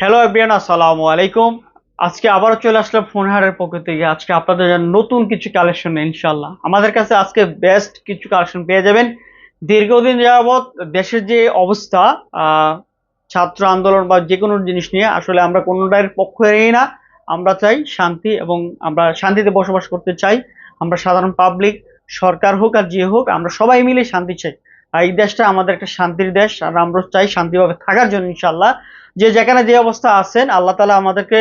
Hello everyone আসসালামু আলাইকুম। আজকে আবারও চলে আসলাম ফোন হারের পক্ষ থেকে। আজকে আপনাদের নতুন কিছু কালেকশন ইনশাল্লাহ আমাদের কাছে আজকে বেস্ট কিছু কালেকশন পেয়ে যাবেন। দীর্ঘদিন যাবৎ দেশের যে অবস্থা ছাত্র আন্দোলন বা যে কোনো জিনিস নিয়ে, আসলে আমরা কোনোটার পক্ষেই না। আমরা চাই শান্তি এবং আমরা শান্তিতে বসবাস করতে চাই। আমরা সাধারণ পাবলিক সরকার হোক আর যে হোক, আমরা সবাই মিলে শান্তি চাই। এই দেশটা আমাদের একটা শান্তির দেশ, আর আমরা চাই শান্তিভাবে থাকার জন্য ইনশাল্লাহ যে যেখানে যে অবস্থা আছেন, আল্লাহ তালা আমাদেরকে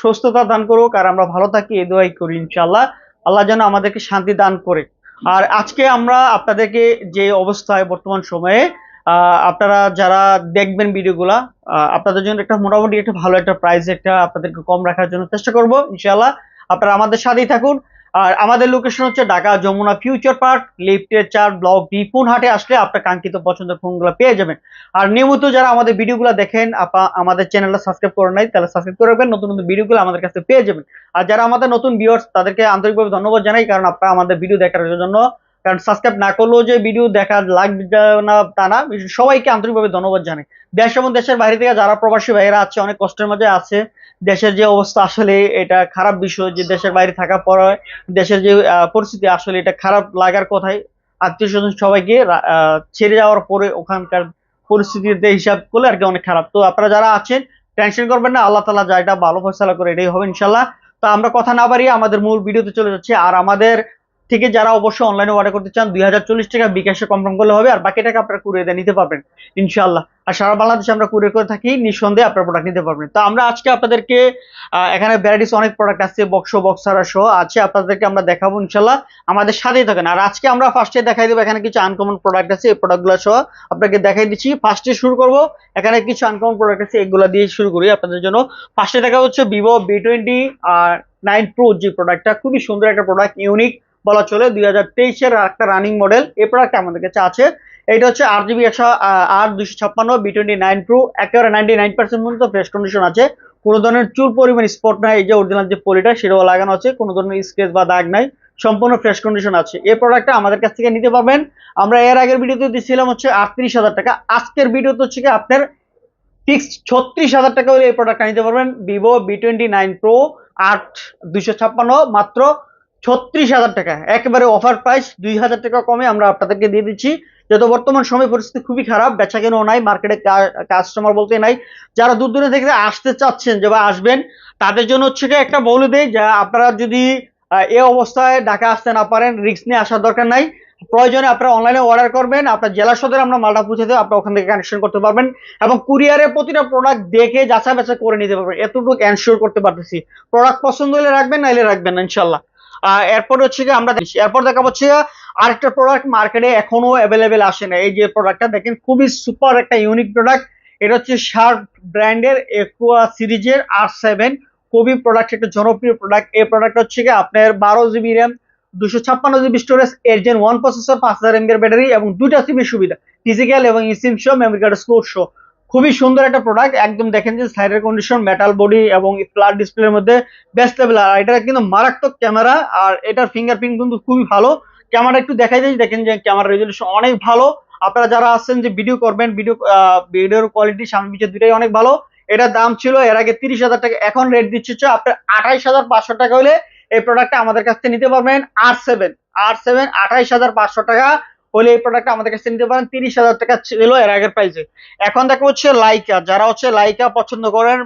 সুস্থতা দান করুক, আর আমরা ভালো থাকি, এই দোয়াই করি ইনশাল্লাহ আল্লাহ যেন আমাদেরকে শান্তি দান করে। আর আজকে আমরা আপনাদেরকে যে অবস্থায় বর্তমান সময়ে আপনারা যারা দেখবেন ভিডিওগুলা আপনাদের জন্য একটা মোটামুটি একটা ভালো একটা প্রাইস একটা আপনাদেরকে কম রাখার জন্য চেষ্টা করব ইনশাল্লাহ আপনারা আমাদের সাথেই থাকুন। আর আমাদের লোকেশন হচ্ছে ঢাকা যমুনা ফিউচার পার্ক লিফটের চার ব্লক ডি হাটে আসলে আপনার কাঙ্ক্ষিত পছন্দের ফোনগুলো পেয়ে যাবেন। আর নিয়মিত যারা আমাদের ভিডিওগুলো দেখেন, আপা, আমাদের চ্যানেলটা সাবস্ক্রাইব করে নাই, তাহলে সাবস্ক্রাইব করে রাখবেন, নতুন নতুন ভিডিওগুলো আমাদের কাছে পেয়ে যাবেন। আর যারা আমাদের নতুন ভিউয়ার্স তাদেরকে আন্তরিকভাবে ধন্যবাদ জানাই, কারণ আপনারা আমাদের ভিডিও দেখার জন্য। কারণ সাবস্ক্রাইব না করলেও যে ভিডিও দেখা লাগবে না, তা না, সবাইকে আন্তরিকভাবে ধন্যবাদ জানাই। দেশ এবং দেশের বাইরে থেকে যারা প্রবাসী ভাইয়েরা আছে, অনেক কষ্টের মাঝে আছে দেশের যে অবস্থা আসলে এটা খারাপ বিষয় যে দেশের বাইরে থাকার পরে দেশের যে পরিস্থিতি আসলে এটা খারাপ লাগার কথাই। আত্মীয় স্বজন সবাইকে ছেড়ে যাওয়ার পরে ওখানকার পরিস্থিতিতে হিসাব করলে আর কি অনেক খারাপ। তো আপনারা যারা আছেন, টেনশন করবেন না, আল্লাহ তালা যা এটা ভালো ফয়সালা করে এটাই হবে ইনশাল্লাহ তো আমরা কথা না বাড়িয়ে আমাদের মূল ভিডিওতে চলে যাচ্ছি। আর আমাদের থেকে যারা অবশ্যই অনলাইনে অর্ডার করতে চান, দুই টাকা বিকাশে কনফার্ম করলে হবে, আর বাকি টাকা আপনারা কুরিয়ে দিয়ে নিতে পারবেন ইনশাল্লাহ আর সারা বাংলাদেশে আমরা কুরিয়ার করে থাকি, নিঃসন্দেহে আপনার প্রোডাক্ট নিতে পারবেন। তো আমরা আজকে আপনাদেরকে এখানে ভ্যারাইটিস অনেক প্রোডাক্ট আছে বক্স বক্সারা সহ আছে, আপনাদেরকে আমরা দেখাবো ইনশাল্লাহ আমাদের সাথেই থাকেন। আর আজকে আমরা ফার্স্টে দেখাই দেবো এখানে কিছু আনকমন প্রোডাক্ট আছে, এই প্রোডাক্টগুলো সহ আপনাকে দেখাই দিচ্ছি। ফার্স্টে শুরু করব, এখানে কিছু আনকমন প্রোডাক্ট আছে, এগুলো দিয়ে শুরু করি আপনাদের জন্য। ফার্স্টে দেখা হচ্ছে ভিভো বি টোয়েন্টি আর নাইন প্রো যে প্রোডাক্টটা খুবই সুন্দর একটা প্রোডাক্ট ইউনিক বলা চলে দুই হাজার তেইশের একটা রানিং মডেল এই প্রোডাক্ট আমাদের কাছে আছে। এটা হচ্ছে আট জিবি একশো আট দুশো ছাপ্পান্ন বি টোয়েন্টি নাইন প্রো একেবারে নাইনটি নাইন পার্সেন্ট পর্যন্ত ফ্রেশ কন্ডিশন আছে। কোনো ধরনের চুল পরিমাণ স্পট নাই, এই যে অরিজিনাল যে পলিটা, সেটাও লাগানো আছে। কোনো ধরনের স্কেচ বা দাগ নাই। সম্পূর্ণ ফ্রেশ কন্ডিশন আছে। এই প্রোডাক্টটা আমাদের কাছ থেকে নিতে পারবেন। আমরা এর আগের ভিডিওতে দিচ্ছিলাম হচ্ছে আটত্রিশ হাজার টাকা। আজকের ভিডিওতে হচ্ছে কি আপনার ফিক্সড ছত্রিশ হাজার টাকা হলে এই প্রোডাক্টটা নিতে পারবেন। Vivo V twenty nine pro আট দুইশো ছাপ্পান্ন, মাত্র ছত্রিশ হাজার টাকা। একেবারে অফার প্রাইস দুই হাজার টাকা কমে আমরা আপনাদেরকে দিয়ে দিচ্ছি। যেহেতু বর্তমান সময় পরিস্থিতি খুবই খারাপ বেচা কেন নাই মার্কেটে কাস্টমার বলতে নাই। যারা দূর দূরে থেকে আসতে চাচ্ছেন যে বা আসবেন, তাদের জন্য হচ্ছে কি একটা বলে দেয় যে আপনারা যদি এ অবস্থায় ঢাকা আসতে না পারেন রিস্ক নিয়ে আসার দরকার নাই। প্রয়োজনে আপনারা অনলাইনে অর্ডার করবেন, আপনার জেলা সদরে আমরা মালটা পৌঁছে দেবো আপনারা ওখান থেকে কানেকশন করতে পারবেন এবং কুরিয়ারে প্রতিটা প্রোডাক্ট দেখে যাচাই বাছাই করে নিতে পারবেন। এতটুকু এনশিওর করতে পারতেছি। প্রোডাক্ট পছন্দ হলে রাখবেন নাইলে রাখবেন ইনশাল্লাহ এরপর হচ্ছে কি আমরা এরপর দেখা হচ্ছে আরেকটা প্রোডাক্ট মার্কেটে এখনও অ্যাভেলেবেল আসে না। এই যে প্রোডাক্টটা দেখেন, খুবই সুপার একটা ইউনিক প্রোডাক্ট এটা হচ্ছে শার্প ব্র্যান্ডের একুয়া সিরিজের আর সেভেন খুবই প্রোডাক্ট একটা জনপ্রিয় প্রোডাক্ট এই প্রোডাক্ট হচ্ছে কি আপনার বারো জিবি র্যাম দুশো ছাপ্পান্ন জিবি স্টোরেজ এরজেন ওয়ান প্রসেসর পাঁচ হাজার এমবির ব্যাটারি এবং দুইটা সিমের সুবিধা ফিজিক্যাল এবং ইসিম শো মেমরি কার্ড স্কোর শো খুবই সুন্দর একটা প্রোডাক্ট একদম দেখেন যে সাইডের কন্ডিশন মেটাল বডি এবং ফ্ল্যাট ডিসপ্লের মধ্যে বেস্ট লেভেল আর এটা কিন্তু মারাত্মক ক্যামেরা আর এটার ফিঙ্গারপ্রিন্ট কিন্তু খুবই ভালো। ক্যামেরা একটু দেখাই দিই, দেখেন যে ক্যামেরা রেজলিউশন অনেক ভালো। আপনারা যারা আছেন যে ভিডিও করবেন ভিডিও ভিডিওর কোয়ালিটি সামনে পিছিয়ে দুটাই অনেক ভালো। এটার দাম ছিল এর আগে তিরিশ হাজার টাকা, এখন রেট দিচ্ছে আপনার আঠাইশ হাজার পাঁচশো টাকা হলে এই প্রোডাক্টটা আমাদের কাছ থেকে নিতে পারবেন। আর সেভেন আর সেভেন আঠাইশ হাজার পাঁচশো টাকা। হলে এই প্রোডাক্টটা আমাদের কাছে নিতে পারেন। তিরিশ হাজার টাকা ছিল এর আগের প্রাইসে এখন দেখো হচ্ছে লাইকা যারা হচ্ছে লাইকা পছন্দ করেন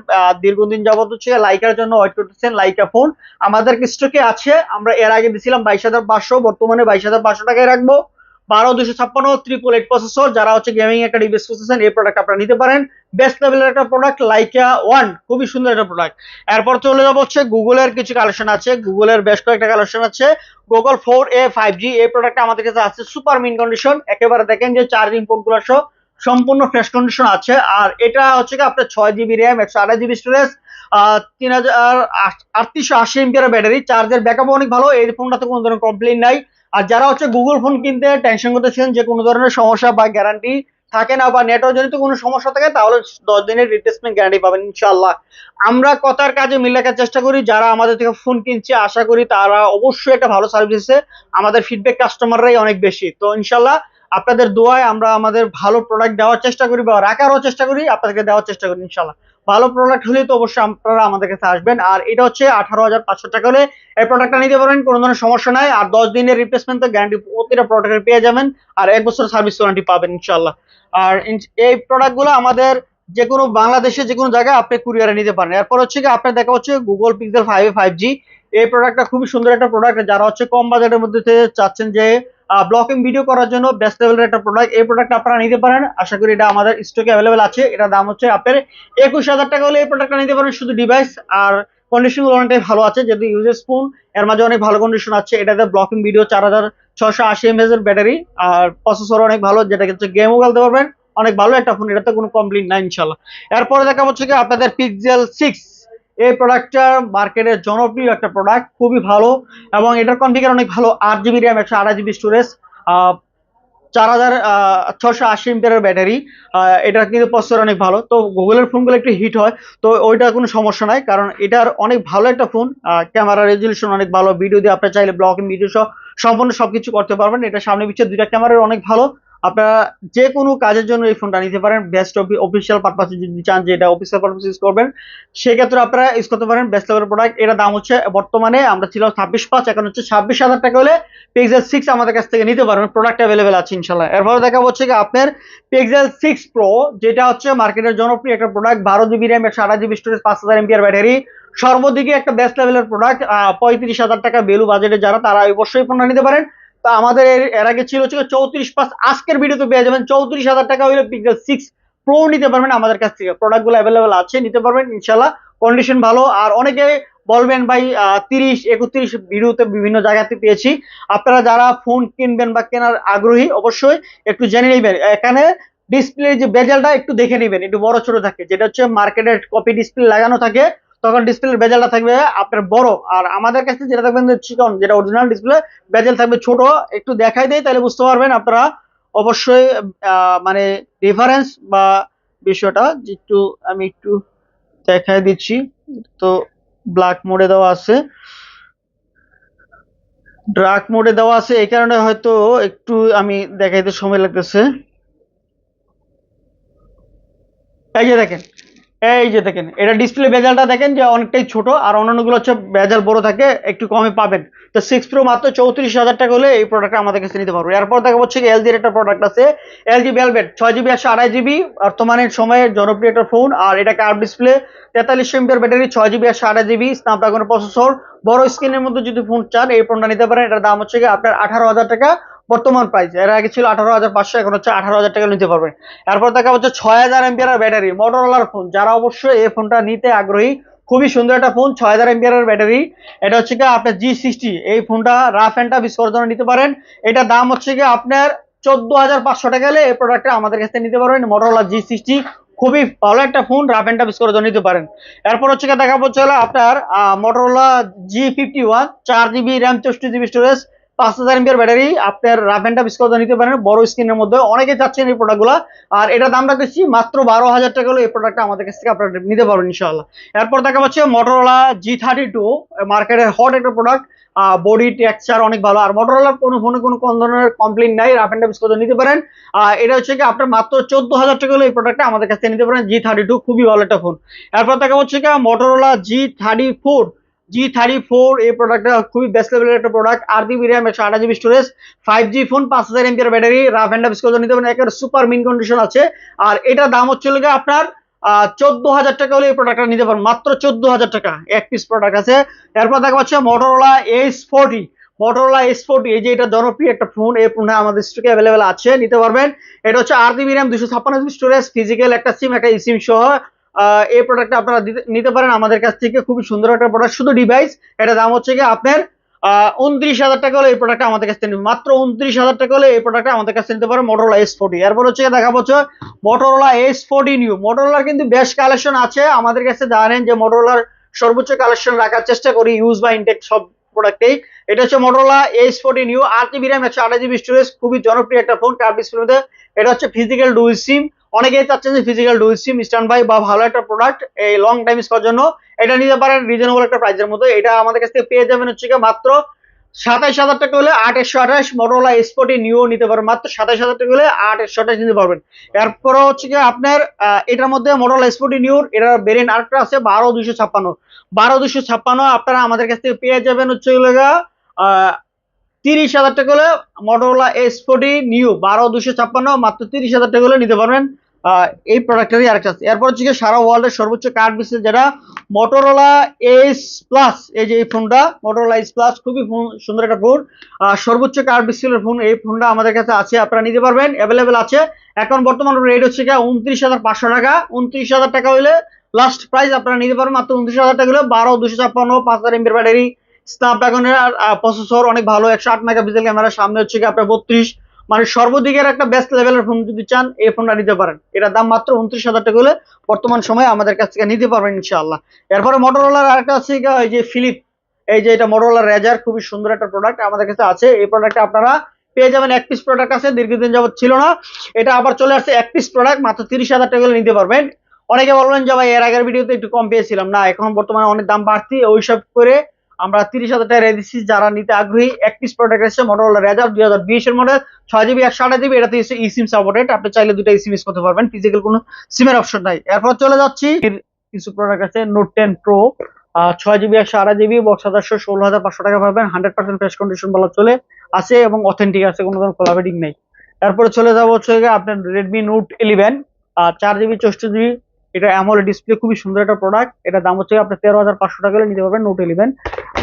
দীর্ঘদিন যাবত হচ্ছে লাইকার জন্য ওয়েট করতেছেন লাইকা ফোন আমাদের স্টকে আছে, আমরা এর আগে দিছিলাম বাইশ হাজার পাঁচশো, বর্তমানে বাইশ হাজার পাঁচশো টাকায় রাখব। বারো দুশো ছাপ্পান্ন ট্রিপল এইট প্রসেসর যারা হচ্ছে গেমিং একটা ডিভাইস করতেছেন এই প্রোডাক্ট আপনারা নিতে পারেন। বেস্ট লেভেলের একটা প্রোডাক্ট লাইকা ওয়ান খুবই সুন্দর একটা প্রোডাক্ট এরপর চলে যাব হচ্ছে গুগলের কিছু কালেকশন আছে। গুগলের বেশ কয়েকটা কালেকশন আছে। Google four A five G এই প্রোডাক্ট আমাদের কাছে আছে সুপার মিন কন্ডিশন একেবারে দেখেন যে চার্জিং পোর্টগুলো সহ সম্পূর্ণ ফ্রেশ কন্ডিশন আছে। আর এটা হচ্ছে কি আপনার ছয় জিবি র্যাম একশো আঠাশ জিবি স্টোরেজ তিন হাজার আটত্রিশশো আশি এমপিয়ার ব্যাটারি চার্জের ব্যাকআপ অনেক ভালো। এই ফোনটাতে কোনো ধরনের কমপ্লেন নাই। আর যারা হচ্ছে গুগল ফোন কিনতে টেনশন করতেছেন যে কোনো ধরনের সমস্যা বা গ্যারান্টি থাকে না বা নেটওয়ার্ক জনিত কোনো সমস্যা থাকে, তাহলে দশ দিনের রিপ্লেসমেন্ট গ্যারান্টি পাবেন ইনশাল্লাহ আমরা কথার কাজে মিল রাখার চেষ্টা করি, যারা আমাদের থেকে ফোন কিনছে, আশা করি তারা অবশ্যই একটা ভালো সার্ভিসে আমাদের ফিডব্যাক কাস্টমাররাই অনেক বেশি। তো ইনশাল্লাহ আপনাদের দোয়ায় আমরা আমাদের ভালো প্রোডাক্ট দেওয়ার চেষ্টা করি বা রাখারও চেষ্টা করি, আপনাদেরকে দেওয়ার চেষ্টা করি ইনশাল্লাহ ভালো প্রোডাক্ট হলে তো অবশ্যই আপনারা আমাদের কাছে আসবেন। আর এটা হচ্ছে আঠারো হাজার পাঁচশো টাকা হলে এই প্রোডাক্টটা নিতে পারবেন কোনো ধরনের সমস্যা নাই। আর দশ দিনের রিপ্লেসমেন্ট তো গ্যারান্টি প্রতিটা প্রোডাক্টের পেয়ে যাবেন। আর এক বছর সার্ভিস ওয়ারেন্টি পাবেন ইনশাল্লাহ আর এই প্রোডাক্টগুলো আমাদের যে কোনো বাংলাদেশে যে কোনো জায়গায় আপনি কুরিয়ারে নিতে পারেন। এরপর হচ্ছে কি আপনার দেখা হচ্ছে Google Pixel five five G এই প্রোডাক্টটা খুবই সুন্দর একটা প্রোডাক্ট যারা হচ্ছে কম বাজেটের মধ্যে চাচ্ছেন যে ব্লকিং ভিডিও করার জন্য বেস্ট লেভেলের একটা প্রোডাক্ট এই প্রোডাক্ট আপনারা নিতে পারেন। আশা করি এটা আমাদের স্টকে অ্যাভেলেবেল আছে। এটার দাম হচ্ছে আপনার একুশ হাজার টাকা হলে এই প্রোডাক্টটা নিতে পারেন শুধু ডিভাইস আর কন্ডিশন অনেকটাই ভালো আছে। যেহেতু ইউজেস ফোন এর মাঝে অনেক ভালো কন্ডিশন আছে। এটাতে ব্লকিং ভিডিও চার হাজার ছশো আশি এমএস এর ব্যাটারি আর প্রসেসর অনেক ভালো, যেটা হচ্ছে গেমও খেলতে পারবেন। অনেক ভালো একটা ফোন এটাতে কোনো কমপ্লেন নাই ইনশাল্লাহ এরপরে দেখা হচ্ছে কি আপনাদের পিক্সেল সিক্স এই প্রোডাক্টটা মার্কেটের জনপ্রিয় একটা প্রোডাক্ট খুবই ভালো এবং এটার কনফিগার অনেক ভালো, আট জিবি র্যাম একশো আড়াই জিবি স্টোরেজ চার হাজার ছশো আশি এমপিয়ারের ব্যাটারি এটা কিন্তু প্রসেসর অনেক ভালো। তো গুগলের ফোনগুলো একটু হিট হয়, তো ওইটা কোনো সমস্যা নাই, কারণ এটার অনেক ভালো একটা ফোন ক্যামেরা রেজলিউশন অনেক ভালো ভিডিও দিয়ে আপনি চাইলে ব্লকিং ভিডিও সহ সম্পূর্ণ সবকিছু করতে পারবেন। এটা সামনে পিছিয়ে দুইটা ক্যামেরার অনেক ভালো আপনারা যে কোনো কাজের জন্য এই ফোনটা নিতে পারেন। বেস্ট অফিসিয়াল পারপাসে যদি চান যে এটা অফিসিয়াল পারপাস ইউজ করবেন, সেক্ষেত্রে আপনারা ইউজ করতে পারেন বেস্ট লেভেল প্রোডাক্ট এটা দাম হচ্ছে বর্তমানে আমরা ছিলাম ছাব্বিশ পাঁচ, এখন হচ্ছে ছাব্বিশ হাজার টাকা হলে পিক্সেল সিক্স আমাদের কাছ থেকে নিতে পারবেন। প্রোডাক্ট অ্যাভেলেবেল আছে ইনশাল্লাহ এরপরে দেখা হচ্ছে কি আপনার পিক্সেল সিক্স প্রো যেটা হচ্ছে মার্কেটের জনপ্রিয় একটা প্রোডাক্ট বারো জিবি র্যাম একশো আঠাশ জিবি স্টোরেজ পাঁচ হাজার এমপিআর ব্যাটারি সর্বদিকে একটা বেস্ট লেভেলের প্রোডাক্ট পঁয়ত্রিশ হাজার টাকা বেলু বাজেটে যারা, তারা অবশ্যই ফোনটা নিতে পারেন। তো আমাদের এর- আগে ছিল হচ্ছে চৌত্রিশ পাঁচ আজকের ভিডিওতে পেয়ে যাবেন চৌত্রিশ হাজার টাকা হলে পিক্সেল সিক্স প্রো নিতে পারবেন, আমাদের কাছ থেকে। প্রোডাক্টগুলো অ্যাভেলেবেল আছে, নিতে পারবেন ইনশাল্লাহ কন্ডিশন ভালো, আর অনেকে বলবেন ভাই তিরিশ, একত্রিশ ভিডিওতে বিভিন্ন জায়গাতে পেয়েছি। আপনারা যারা ফোন কিনবেন বা কেনার আগ্রহী, অবশ্যই একটু জেনে নেবেন। এখানে ডিসপ্লে যে বেজালটা, একটু দেখে নেবেন, একটু বড় ছোট থাকে। যেটা হচ্ছে মার্কেটের কপি ডিসপ্লে লাগানো থাকে। তখন ডিসপ্লের বেজালটা থাকবে আপনার বড়। আর আমাদের কাছে যেটা থাকবেন চিকন, যেটা অরিজিনাল ডিসপ্লে বেজেল থাকবে ছোট। একটু দেখাই দেয় তাহলে বুঝতে পারবেন আপনারা অবশ্যই মানে রেফারেন্স বা বিষয়টা একটু আমি একটু দেখাই দিচ্ছি। তো ব্ল্যাক মোডে দেওয়া আছে। ডার্ক মোডে দেওয়া আছে, এই কারণে হয়তো একটু আমি দেখাইতে সময় লাগতেছে। এই যে দেখেন। এই যে দেখেন, এটা ডিসপ্লে বেজালটা দেখেন যে অনেকটাই ছোট আর অন্যান্যগুলো হচ্ছে বেজাল বড় থাকে, একটু কমে পাবেন। তো সিক্স প্রো মাত্র চৌত্রিশ হাজার টাকা হলে এই প্রোডাক্টটা আমাদের কাছে নিতে পারব। এরপর দেখা হচ্ছে কি এলজির একটা প্রোডাক্ট আছে এলজি ভেলভেট ছয় জিবি একশো আড়াই জিবি বর্তমানে সময়ে জনপ্রিয় একটা ফোন আর এটা কার্ভ ডিসপ্লে তেতাল্লিশ এমপিয়ার ব্যাটারি ছয় জিবি একশো আড়াই জিবি স্ন্যাপড্রাগন প্রসেসর বড় স্ক্রিনের মধ্যে যদি ফোন চান, এই ফোনটা নিতে পারেন। এটার দাম হচ্ছে কি আপনার আঠারো হাজার টাকা বর্তমান প্রাইস এর আগে ছিল আঠারো হাজার পাঁচশো, এখন হচ্ছে আঠারো হাজার টাকা নিতে পারবেন। এরপর দেখা হচ্ছে ছয় হাজার এমপিয়ার ব্যাটারি মোটরোলার ফোন যারা অবশ্যই এই ফোনটা নিতে আগ্রহী, খুবই সুন্দর একটা ফোন ছয় হাজার এমপিয়ার ব্যাটারি এটা হচ্ছে কি আপনার জি সিক্সটি এই ফোনটা রাফ অ্যান্ড টাফ বিসর্জনে নিতে পারেন। এটা দাম হচ্ছে কি আপনার চোদ্দ হাজার পাঁচশো টাকা হলে এই প্রোডাক্টটা আমাদের কাছ নিতে পারবেন। মোটরোলা জি সিক্সটি খুবই ভালো একটা ফোন রাফ অ্যান্ড টাফ বিসর্জন নিতে পারেন। এরপর হচ্ছে দেখা হচ্ছে হলো আপনার মোটরোলা জি ফিফটি ওয়ান চার জিবি র্যাম চৌষট্টি জিবি স্টোরেজ পাঁচ হাজার এমপিয়ার ব্যাটারি, আপনার রাফ অ্যান্ড টাফ নিতে পারেন, বড় স্ক্রিনের মধ্যে। অনেকে চাচ্ছেন এই প্রোডাক্টগুলো আর এটা দাম রাখতেছি মাত্র বারো হাজার টাকা হলে এই প্রোডাক্টটা আমাদের কাছ থেকে আপনারা নিতে পারবেন, ইনশাআল্লাহ। এরপর দেখা পাচ্ছে মোটরোলা জি থার্টি টু মার্কেটের হট একটা প্রোডাক্ট বডি টেক্সচার অনেক ভালো। আর মোটরোলার কোনো ফোনে কোনো কোন ধরনের কমপ্লেন নাই, রাফ অ্যান্ড টাফ নিতে পারেন। আর এটা হচ্ছে কি আপনার মাত্র চোদ্দ হাজার টাকা হলে এই প্রোডাক্টটা আমাদের কাছ থেকে নিতে পারেন জি থার্টি টু খুবই ভালো একটা ফোন এরপর দেখা হচ্ছে কি Motorola G thirty four G thirty four এই প্রোডাক্টটা খুবই বেস্ট লেভেলের একটা প্রোডাক্ট আর জিবি র্যাম একশো আঠাশ GB storage five G phone পাঁচ হাজার ampere battery rough and tough নিতে পারেন, একেবারে সুপার মিন কন্ডিশন আছে। আর এটার দাম হচ্ছে আপনার চোদ্দ হাজার টাকা হলে এই প্রোডাক্টটা নিতে পারেন, মাত্র চোদ্দ হাজার টাকা, এক পিস প্রোডাক্ট আছে। এরপর দেখা পাচ্ছে Motorola S forty Motorola S forty এই যে এটা জনপ্রিয় একটা ফোন এই ফোনটা আমাদের স্টকে অ্যাভেলেবেল আছে, নিতে পারবেন। এটা হচ্ছে আর জিবি র্যাম দুশো ছাপ্পান্ন জিবি স্টোরেজ ফিজিক্যাল একটা সিম একটা সিম সহ এই প্রোডাক্টটা আপনারা নিতে পারেন আমাদের কাছ থেকে। খুবই সুন্দর একটা প্রোডাক্ট শুধু ডিভাইস এটা দাম হচ্ছে কি আপনার উনত্রিশ হাজার টাকা হলে এই প্রোডাক্টটা আমাদের কাছ থেকে নিবে। মাত্র উনত্রিশ হাজার টাকা হলে এই প্রোডাক্টটা আমাদের কাছে নিতে পারেন মোটরোলা এস ফোর্টি এরপর হচ্ছে দেখা পাচ্ছে মোটরোলা এস ফোর্টি নিউ মোটরোলার কিন্তু বেশ কালেকশন আছে। আমাদের কাছে জানেন যে মোটরোলার সর্বোচ্চ কালেকশন রাখার চেষ্টা করি। ইউজ বা ইনটেক সব প্রোডাক্টেই এটা হচ্ছে মোটরোলা এস ফোর্টি নিউ আট জিবি র্যাম একশো আঠাশ জিবি স্টোরেজ খুবই জনপ্রিয় একটা ফোন কার ডিসপ্লের মধ্যে এটা হচ্ছে ফিজিক্যাল ডুইল সিম অনেকেই চাচ্ছেন যে physical dual SIM standby বা ভালো একটা প্রোডাক্ট এই লং টাইম ইউজ করার জন্য। এটা নিতে পারেন রিজনেবল একটা প্রাইসের মধ্যে। এটা আমাদের কাছ থেকে পেয়ে যাবেন হচ্ছে গিয়ে মাত্র সাতাইশ হাজার টাকা হলে আট একশো আঠাশ। মটোলা স্পোর্টি নিউ নিতে পারবেন মাত্র সাতাইশ হাজার টাকা হলে আট একশো আঠাশ নিতে পারবেন। এরপরে হচ্ছে কি আপনার এটার মধ্যে মটোলা স্পোর্টি নিউর এটার ভেরিয়েন্ট আরেকটা আছে বারো দুশো ছাপ্পান্ন। বারো দুশো ছাপ্পান্ন আপনারা আমাদের কাছ থেকে পেয়ে যাবেন হচ্ছে তিরিশ হাজার টাকা হলে মটোলা স্পোর্টি নিউ বারো দুশো ছাপ্পান্ন, মাত্র তিরিশ হাজার টাকা হলে নিতে পারবেন। এই প্রোডাক্টেরই আরেকটা আছে। এরপর হচ্ছে সারা ওয়ার্ল্ডের সর্বোচ্চ কার্ড বিশেষ যেটা মটোরোলা এস প্লাস এই যে এই ফোনটা মটোরোলা এস প্লাস খুবই সুন্দর একটা ফোন সর্বোচ্চ কার্ড ডিসপ্লের ফোন এই ফোনটা আমাদের কাছে আছে, আপনারা নিতে পারবেন অ্যাভেলেবেল আছে। এখন বর্তমান রেট হচ্ছে গিয়ে উনত্রিশ হাজার পাঁচশো টাকা। উনত্রিশ হাজার টাকা হইলে লাস্ট প্রাইস আপনারা নিতে পারবেন, মাত্র উনত্রিশ হাজার টাকা হলে বারো দুশো ছাপ্পান্ন, পাঁচ হাজার এমবির ব্যাটারি স্ন্যাপড্রাগনের প্রসেসর অনেক ভালো, একশো আট মেগাপিক্সেল ক্যামেরা সামনে হচ্ছে গিয়ে আপনার বত্রিশ। মানে সর্বদিকের একটা বেস্ট লেভেলের ফোন যদি চান, এই ফোনটা নিতে পারেন। এটার দাম মাত্র উনত্রিশ হাজার টাকা হলে বর্তমান সময়ে আমাদের কাছ থেকে নিতে পারবেন ইনশাআল্লাহ। এরপরে মোটরোলার আরেকটা আছে এই যে ফিলিপ এই যে এটা মোটরোলার রেজার খুবই সুন্দর একটা প্রোডাক্ট আমাদের কাছে আছে। এই প্রোডাক্টটা আপনারা পেয়ে যাবেন এক পিস প্রোডাক্ট আছে, দীর্ঘদিন যাবত ছিল না। এটা আবার চলে আসছে এক পিস প্রোডাক্ট মাত্র তিরিশ হাজার টাকা নিতে পারবেন। অনেকে বলবেন যে ভাই, এর আগের ভিডিওতে একটু কম পেয়েছিলাম। না, এখন বর্তমানে অনেক দাম বাড়তি, ওইসব করে আমরা তিরিশ হাজার টাকা দিচ্ছি যারা নিতে আগ্রহী, এক পিস প্রোডাক্ট এসেছে মোটরোলা রেজার দুই হাজার বিশের মডেল ছয় জিবি একশো আঠাশ জিবি এটাতে হচ্ছে ই সিম সাপোর্টেড আপনি চাইলে দুটো ই সিম ইউজ করতে পারবেন ফিজিক্যাল কোনো সিমের অপশন নাই। এরপর চলে যাচ্ছি, কিছু প্রোডাক্ট আছে নোট টেন প্রো ছয় জিবি একশো আঠাশ জিবি বক্স হাজারশো ষোলো হাজার পাঁচশো টাকা পাবেন হান্ড্রেড পার্সেন্ট ফ্রেশ কন্ডিশন বলা চলে, আছে এবং অথেন্টিক আছে, কোনো ধরনের কোলাবেটিং নেই। তারপরে চলে যাব হচ্ছে আপনার রেডমি নোট ইলেভেন চার জিবি চৌষট্টি জিবি এটা অ্যামোলে ডিসপ্লে খুবই সুন্দর একটা প্রোডাক্ট এটা দাম হচ্ছে আপনার তেরো হাজার পাঁচশো টাকা নিতে পারবেন নোট ইলেভেন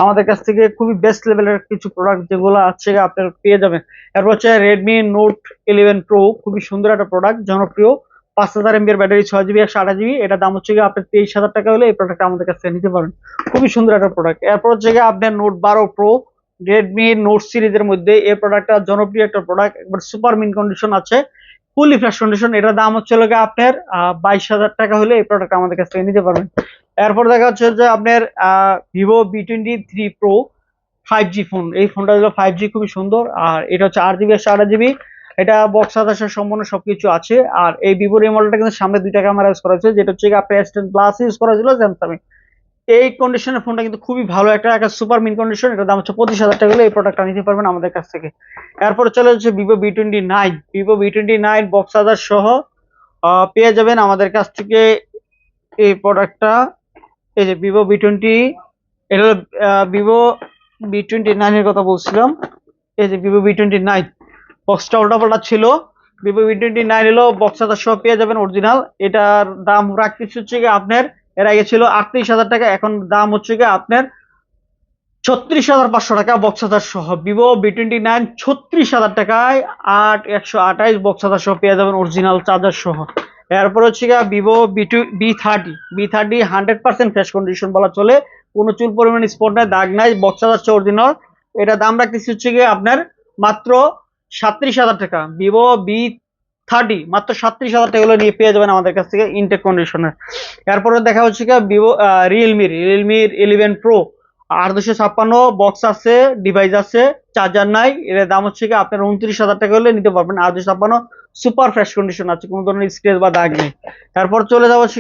আমাদের কাছ থেকে খুবই বেস্ট লেভেলের কিছু প্রোডাক্ট যেগুলো আছে, আপনার পেয়ে যাবেন। এরপর হচ্ছে রেডমি নোট ইলেভেন প্রো খুবই সুন্দর একটা প্রোডাক্ট জনপ্রিয়। পাঁচ হাজার এমবির ব্যাটারি, ছয় জিবি একশো আঠাশ জিবি এটা দাম হচ্ছে গিয়ে আপনার তেইশ হাজার টাকা হলে এই প্রোডাক্ট আমাদের কাছ থেকে নিতে পারেন খুবই সুন্দর একটা প্রোডাক্ট এরপর হচ্ছে গিয়ে আপনার নোট বারো প্রো রেডমি নোট সিরিজের মধ্যে এই প্রোডাক্টটা জনপ্রিয় একটা প্রোডাক্ট একবার সুপার মিন কন্ডিশন আছে। ফুলি ফ্রেশ কন্ডিশন এটার দাম হচ্ছে লোকে আপনার বাইশ হাজার টাকা হলে এই প্রোডাক্ট আমাদের কাছ থেকে নিতে পারবেন। এরপর দেখা যাচ্ছে যে আপনার Vivo V twenty three pro five G phone এই ফোনটা হলো ফাইভ জি খুবই সুন্দর। আর এটা হচ্ছে আট জিবি একশো আঠাশ জিবি এটা বক্স আদাসের সম্পূর্ণ সবকিছু আছে। আর এই ভিভোর এই মডেলটা কিন্তু সামনে দুইটা ক্যামেরা ইউজ করা হয়েছে যেটা হচ্ছে আপনার এস টেন প্লাস ইউজ করা ছিল স্যামসাং এই কন্ডিশনের ফোনটা কিন্তু খুবই ভালো। একটা একটা সুপার মিন কন্ডিশন এটার দাম হচ্ছে পঁচিশ হাজার টাকা এই প্রোডাক্টটা নিতে পারবেন আমাদের কাছ থেকে। এরপর চলে যাচ্ছে Vivo V twenty nine Vivo V twenty nine box other সহ পেয়ে যাবেন আমাদের কাছ থেকে এই প্রোডাক্টটা এই যে ভিভো বি টোয়েন্টি এটা হলো ভিভো বি টোয়েন্টি নাইনের কথা বলছিলাম। এই যে ভিভো বি টোয়েন্টি নাইন বক্সটা উল্টাপাল্টা ছিল। ভিভো বি টোয়েন্টি নাইন হলো বক্স হাজার সহ পেয়ে যাবেন অরিজিনাল এটার দাম রাখতেছে হচ্ছে আপনার এর আগে ছিল আটত্রিশ হাজার টাকা, এখন দাম হচ্ছে গিয়ে আপনার ছত্রিশ হাজার পাঁচশো টাকা বক্সাদার সহ। ভিভো বি টোয়েন্টি নাইন ছত্রিশ হাজার টাকায় আট, একশো আঠাইশ বক্সাদার সহ পেয়ে যাবেন অরিজিনাল চার্জার সহ। এরপর হচ্ছে গিয়ে Vivo V two V thirty V thirty hundred percent fresh condition বলা চলে। কোনো চুল পরিমাণ স্পট নাই, দাগ নাই বক্সাদার হাজার অরিজিনাল এটা দাম রাখতেছি হচ্ছে গিয়ে আপনার মাত্র সাত্রিশ হাজার টাকা। ভিভো বি থার্টি, মাত্র সাত্রিশ হাজার টাকা হলে নিয়ে পেয়ে যাবেন আমাদের কাছ থেকে ইনটেক কন্ডিশনের এরপরে দেখা হচ্ছে কি ভিভো রিয়েলমির রিয়েলমির ইলেভেন প্রো আট দুশো ছাপ্পান্ন বক্স আছে ডিভাইস আছে চার্জার নাই, এর দাম হচ্ছে কি, আপনার উনত্রিশ হাজার টাকা হলে নিতে পারবেন। আট দুশো ছাপ্পান্ন সুপার ফ্রেশ কন্ডিশন আছে, কোনো ধরনের স্ক্রেচ বা দাগ নেই। তারপর চলে যাব হচ্ছে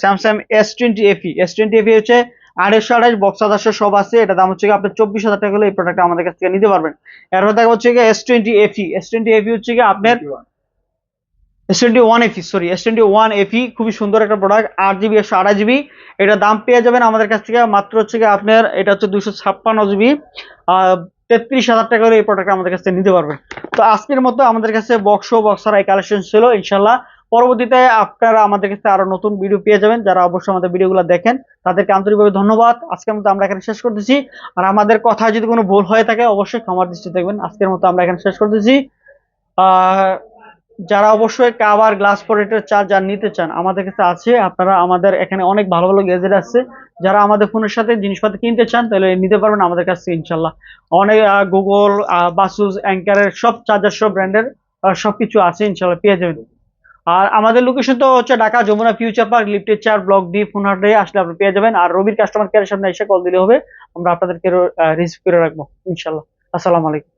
Samsung S twenty FE S twenty FE হচ্ছে আড়াইশো আড়াইশ বক্স আদার্স সব আছে, এটা দাম হচ্ছে আপনার চব্বিশ হাজার টাকা হলে এই প্রোডাক্ট আমাদের কাছ থেকে নিতে পারবেন। এরপর দেখা হচ্ছে কি S twenty FE S twenty FE হচ্ছে কি, আপনার S twenty one FE sorry S twenty one FE খুবই সুন্দর একটা প্রোডাক্ট আট জিবি একশো আড়াই জিবি এটা দাম পেয়ে যাবেন আমাদের কাছ থেকে, মাত্র হচ্ছে কি আপনার, এটা হচ্ছে দুশো ছাপ্পান্ন জিবি তেত্রিশ হাজার টাকা করে এই প্রোডাক্ট আমাদের কাছ থেকে নিতে পারবেন। তো আজকের মতো আমাদের কাছে বক্স বক্সার এই কালেকশন ছিল ইনশাল্লাহ পরবর্তীতে আপনারা আমাদের কাছে আরও নতুন ভিডিও পেয়ে যাবেন, যারা অবশ্যই আমাদের ভিডিওগুলো দেখেন। তাদেরকে আন্তরিকভাবে ধন্যবাদ। আজকের মতো আমরা এখানে শেষ করতেছি। আর আমাদের কথা যদি কোনো ভুল হয়ে থাকে, অবশ্যই ক্ষমার দৃষ্টি দেখবেন। আজকের মতো আমরা এখানে শেষ করতেছি। আহ যারা অবশ্যই কাভার গ্লাস প্রোটেক্টর চার্জার নিতে চান, আমাদের কাছে আছে। আপনারা আমাদের এখানে অনেক ভালো ভালো গ্যাজেট আছে। যারা আমাদের ফোনের সাথে জিনিসপত্র কিনতে চান, তাহলে নিতে পারবেন আমাদের কাছে ইনশাল্লাহ অনেক গুগল বাসুস অ্যাঙ্কারের সব চার্জার সব ব্র্যান্ডের সবকিছু আছে ইনশাল্লাহ পেয়ে যাবেন। আর আমাদের লোকেশন তো হচ্ছে ঢাকা যমুনা ফিউচার পার্ক লিফটের চার ব্লক ডি ফোনহাটে আসলে আপনি পেয়ে যাবেন। আর রবির কাস্টমার কেয়ারের সামনে এসে কল দিলে হবে। আমরা আপনাদেরকে রিসিভ করে রাখব ইনশাল্লাহ আসসালামু আলাইকুম।